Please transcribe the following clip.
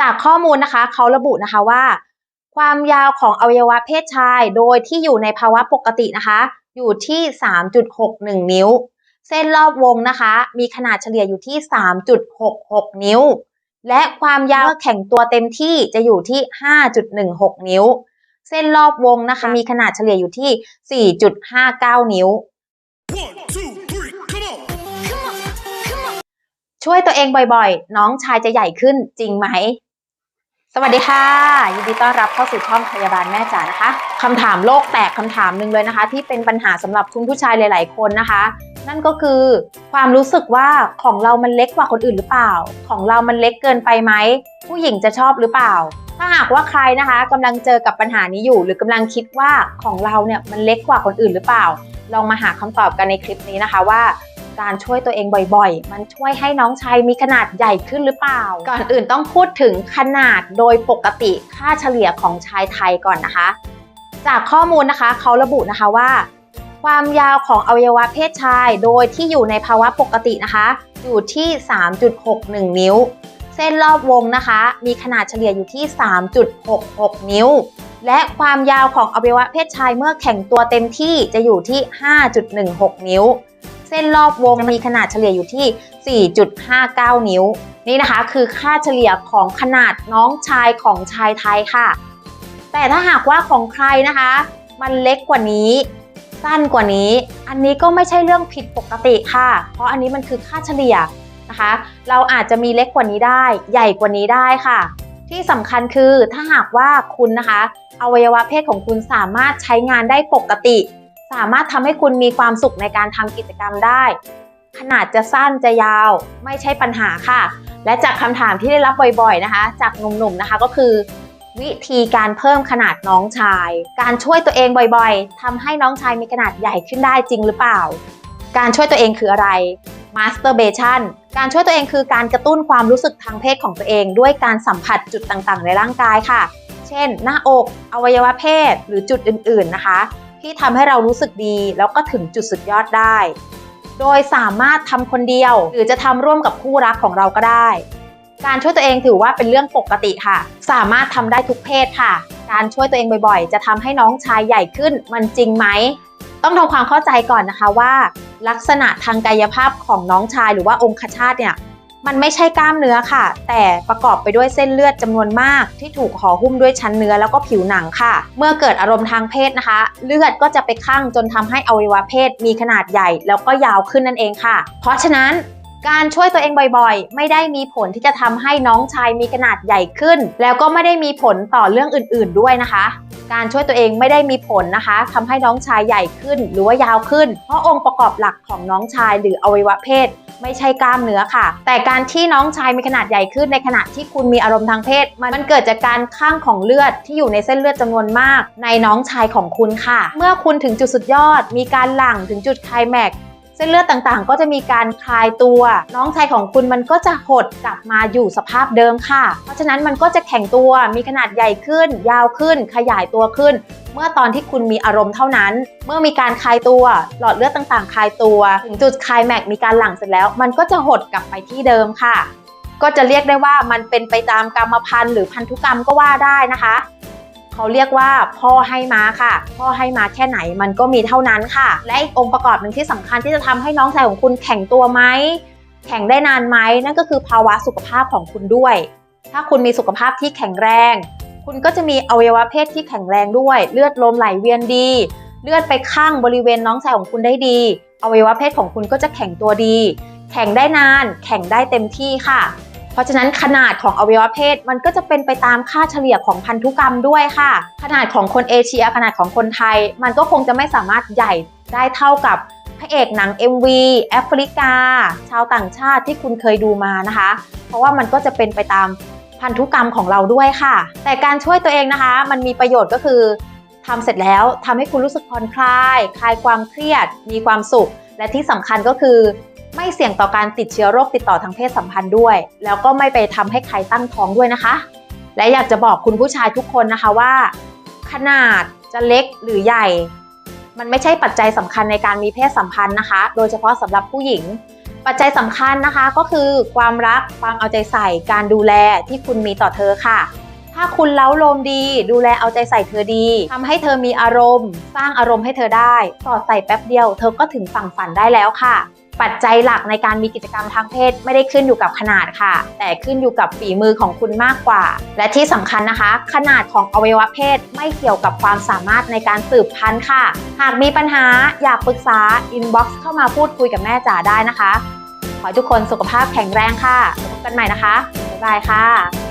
จากข้อมูลนะคะเขาระบุนะคะว่า ความยาวของอวัยวะเพศชายโดยที่อยู่ในภาวะปกตินะคะ อยู่ที่ 3.61 นิ้ว เส้นรอบวงนะคะ มีขนาดเฉลี่ยอยู่ที่ 3.66 นิ้ว และความยาวเมื่อแข็งตัวเต็มที่จะอยู่ที่ 5.16 นิ้ว เส้นรอบวงนะคะ มีขนาดเฉลี่ยอยู่ที่ 4.59 นิ้ว One, two, three, come on. ช่วยตัวเองบ่อยๆ น้องชายจะใหญ่ขึ้นจริงไหม สวัสดีค่ะ ยินดีต้อนรับเข้าสู่ช่องพยาบาลแม่จ๋านะคะคำถามโลกแตกคำถามหนึ่งเลยนะคะ ที่เป็นปัญหาสำหรับคุณผู้ชายหลาย ๆ คนนะคะ นั่นก็คือความรู้สึกว่าของเรามันเล็กกว่าคนอื่นหรือเปล่า ของเรามันเล็กเกินไปไหมผู้หญิงจะชอบหรือเปล่า ถ้าหากว่าใครนะคะกำลังเจอกับปัญหานี้อยู่ หรือกำลังคิดว่าของเราเนี่ยมันเล็กกว่าคนอื่นหรือเปล่า ลองมาหาคำตอบกันในคลิปนี้นะคะว่า การช่วยตัวเองบ่อยๆ มันช่วยให้น้องชายมีขนาดใหญ่ขึ้นหรือเปล่า ก่อนอื่นต้องพูดถึงขนาดโดยปกติค่าเฉลี่ยของชายไทยก่อนนะคะ จากข้อมูลนะคะเขาระบุนะคะว่า ความยาวของอวัยวะเพศชายโดยที่อยู่ในภาวะปกตินะคะ อยู่ที่ 3.61 นิ้ว เส้นรอบวงนะคะ มีขนาดเฉลี่ยอยู่ที่ 3.66 นิ้วและความยาวของอวัยวะเพศชายเมื่อแข็งตัวเต็มที่จะอยู่ที่ 5.16 นิ้ว ส้นรอบวงมีขนาดเฉลี่ยอยู่ที่ 4.59 นิ้ว นี่นะคะคือค่าเฉลี่ยของขนาดน้องชายของชายไทยค่ะ แต่ถ้าหากว่าของใครนะคะ มันเล็กกว่านี้ สั้นกว่านี้ อันนี้ก็ไม่ใช่เรื่องผิดปกติค่ะ เพราะอันนี้มันคือค่าเฉลี่ยนะคะ เราอาจจะมีเล็กกว่านี้ได้ ใหญ่กว่านี้ได้ค่ะ ที่สำคัญคือถ้าหากว่าคุณนะคะอวัยวะเพศของคุณสามารถใช้งานได้ปกติ สามารถทำให้คุณมีความสุขในการทำกิจกรรมได้ ขนาดจะสั้นจะยาวไม่ใช่ปัญหาค่ะ และจากคำถามที่ได้รับบ่อยๆนะคะ จากหนุ่มๆนะคะก็คือ วิธีการเพิ่มขนาดน้องชาย การช่วยตัวเองบ่อยๆทำให้น้องชายมีขนาดใหญ่ขึ้นได้จริงหรือเปล่า การช่วยตัวเองคืออะไร masturbation การช่วยตัวเองคือการกระตุ้นความรู้สึกทางเพศของตัวเอง ด้วยการสัมผัสจุดต่างๆ ในร่างกายค่ะ เช่น หน้าอก อวัยวะเพศ หรือจุดอื่นๆนะคะ ที่ทำให้เรารู้สึกดี แล้วก็ถึงจุดสุดยอดได้ โดยสามารถทำคนเดียว หรือจะทำร่วมกับคู่รักของเราก็ได้ การช่วยตัวเองถือว่าเป็นเรื่องปกติค่ะ สามารถทำได้ทุกเพศค่ะ การช่วยตัวเองบ่อยๆ จะทำให้น้องชายใหญ่ขึ้นมันจริงไหมต้องทำความเข้าใจก่อนนะคะว่า ลักษณะทางกายภาพของน้องชายหรือว่าองคชาตเนี่ย มันไม่ใช่กล้ามเนื้อค่ะ แต่ประกอบไปด้วยเส้นเลือดจำนวนมาก ที่ถูกห่อหุ้มด้วยชั้นเนื้อแล้วก็ผิวหนังค่ะ เมื่อเกิดอารมณ์ทางเพศนะคะ เลือดก็จะไปคั่งจนทำให้อวัยวะเพศมีขนาดใหญ่ แล้วก็ยาวขึ้นนั่นเองค่ะ เพราะฉะนั้นการช่วยตัวเองบ่อยๆ ไม่ได้มีผลที่จะทำให้น้องชายมีขนาดใหญ่ขึ้น แล้วก็ไม่ได้มีผลต่อเรื่องอื่น ๆ ด้วยนะคะ การช่วยตัวเองไม่ได้มีผลนะคะทำให้น้องชายใหญ่ขึ้นหรือว่ายาวขึ้น เพราะองค์ประกอบหลักของน้องชายหรืออวัยวะเพศไม่ใช่กล้ามเนื้อค่ะ แต่การที่น้องชายมีขนาดใหญ่ขึ้นในขณะที่คุณมีอารมณ์ทางเพศ มันเกิดจากการข้างของเลือดที่อยู่ในเส้นเลือดจำนวนมาก ในน้องชายของคุณค่ะ เมื่อคุณถึงจุดสุดยอด มีการหลั่งถึงจุดไคลแม็ก เส้นเลือดต่างๆ ก็จะมีการคลายตัว น้องชายของคุณมันก็จะหดกลับมาอยู่สภาพเดิมค่ะ เพราะฉะนั้นมันก็จะแข็งตัวมีขนาดใหญ่ขึ้น ยาวขึ้น ขยายตัวขึ้น เมื่อตอนที่คุณมีอารมณ์เท่านั้น เมื่อมีการคลายตัว หลอดเลือดต่างๆ คลายตัว ถึงจุดคลายแม็กซ์มีการหลั่งเสร็จแล้ว มันก็จะหดกลับไปที่เดิมค่ะ ก็จะเรียกได้ว่ามันเป็นไปตามกรรมพันธุ์หรือพันธุกรรมก็ว่าได้นะคะ เขาเรียกว่าพ่อให้มาค่ะ พ่อให้มาแค่ไหนมันก็มีเท่านั้นค่ะ และอีกองค์ประกอบหนึ่งที่สำคัญที่จะทำให้น้องชายของคุณแข็งตัวไหมแข็งได้นานไหมนั่นก็คือภาวะสุขภาพของคุณด้วย ถ้าคุณมีสุขภาพที่แข็งแรง คุณก็จะมีอวัยวะเพศที่แข็งแรงด้วย เลือดลมไหลเวียนดี เลือดไปข้างบริเวณน้องชายของคุณได้ดีอวัยวะเพศของคุณก็จะแข็งตัวดี แข็งได้นาน แข็งได้เต็มที่ค่ะ เพราะฉะนั้นขนาดของอวัยวะเพศมันก็จะเป็นไปตามค่าเฉลี่ยของพันธุกรรมด้วยค่ะ ขนาดของคนเอเชีย ขนาดของคนไทย มันก็คงจะไม่สามารถใหญ่ได้เท่ากับพระเอกหนัง MV แอฟริกา ชาวต่างชาติที่คุณเคยดูมานะคะ เพราะว่ามันก็จะเป็นไปตามพันธุกรรมของเราด้วยค่ะ แต่การช่วยตัวเองนะคะ มันมีประโยชน์ก็คือทำเสร็จแล้วทำให้คุณรู้สึกผ่อนคลาย คลายความเครียด มีความสุข และที่สำคัญก็คือไม่เสี่ยงต่อการติดเชื้อโรคติดต่อทางเพศสัมพันธ์ด้วย แล้วก็ไม่ไปทำให้ใครตั้งท้องด้วยนะคะ และอยากจะบอกคุณผู้ชายทุกคนนะคะว่า ขนาดจะเล็กหรือใหญ่ มันไม่ใช่ปัจจัยสำคัญในการมีเพศสัมพันธ์นะคะ โดยเฉพาะสำหรับผู้หญิง ปัจจัยสำคัญนะคะก็คือความรักความเอาใจใส่การดูแลที่คุณมีต่อเธอค่ะ ถ้าคุณเล้าโลมดี ดูแลเอาใจใส่เธอดีทำให้เธอมีอารมณ์ สร้างอารมณ์ให้เธอได้สอดใส่แป๊บเดียว เธอก็ถึงฝั่งฝันได้แล้วค่ะปัจจัยหลักในการมีกิจกรรมทางเพศไม่ได้ขึ้นอยู่กับขนาดค่ะ แต่ขึ้นอยู่กับฝีมือของคุณมากกว่า และที่สำคัญนะคะ ขนาดของอวัยวะเพศไม่เกี่ยวกับความสามารถในการสืบพันธุ์ค่ะ หากมีปัญหาอยากปรึกษาอินบ็อกซ์เข้ามาพูดคุยกับแม่จ๋าได้นะคะ ขอทุกคนสุขภาพแข็งแรงค่ะพบกันใหม่นะคะบ๊ายบายค่ะ